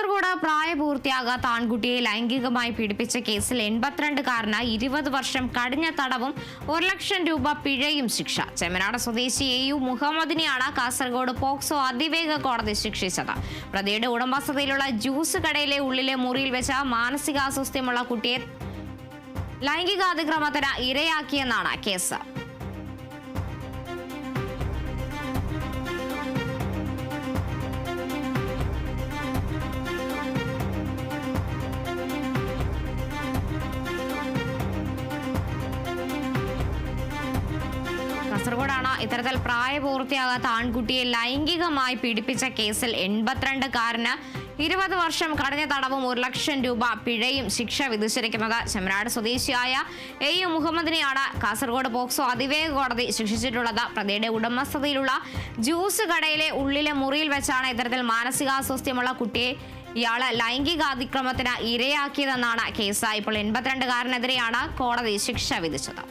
കാസർഗോഡ് പ്രായപൂർത്തിയാകാത്ത ആൺകുട്ടിയെ ലൈംഗികമായി പീഡിപ്പിച്ച കേസിൽ എൺപത്തിരണ്ടുകാരന് ഇരുപത് വർഷം കഠിന തടവും ഒരു ലക്ഷം രൂപ പിഴയും ശിക്ഷ. ചെമ്മനാട് സ്വദേശി എ യു മുഹമ്മദിനെയാണ് കാസർഗോഡ് പോക്സോ അതിവേഗ കോടതി ശിക്ഷിച്ചത്. പ്രതിയുടെ ഉടമസ്ഥതയിലുള്ള ജ്യൂസ് കടയിലെ ഉള്ളിലെ മുറിയിൽ വെച്ച മാനസികാസ്വാസ്ഥ്യമുള്ള കുട്ടിയെ ലൈംഗികാതിക്രമത്തിന് ഇരയാക്കിയെന്നാണ് കേസ്. കാസർഗോഡാണ്. ഇത്തരത്തിൽ പ്രായപൂർത്തിയാകാത്ത ആൺകുട്ടിയെ ലൈംഗികമായി പീഡിപ്പിച്ച കേസിൽ എൺപത്തിരണ്ടുകാരന് ഇരുപത് വർഷം കഠിന തടവും ഒരു ലക്ഷം രൂപ പിഴയും ശിക്ഷ വിധിച്ചിരിക്കുന്നത് ചെമ്മനാട് സ്വദേശിയായ എ യു മുഹമ്മദിനെയാണ് കാസർഗോഡ് പോക്സോ അതിവേഗ കോടതി ശിക്ഷിച്ചിട്ടുള്ളത്. പ്രതിയുടെ ഉടമസ്ഥതയിലുള്ള ജ്യൂസ് കടയിലെ ഉള്ളിലെ മുറിയിൽ വെച്ചാണ് ഇത്തരത്തിൽ മാനസികാസ്വാസ്ഥ്യമുള്ള കുട്ടിയെ ഇയാൾ ലൈംഗികാതിക്രമത്തിന് ഇരയാക്കിയതെന്നാണ് കേസ്. ഇപ്പോൾ എൺപത്തിരണ്ടുകാരനെതിരെയാണ് കോടതി ശിക്ഷ വിധിച്ചത്.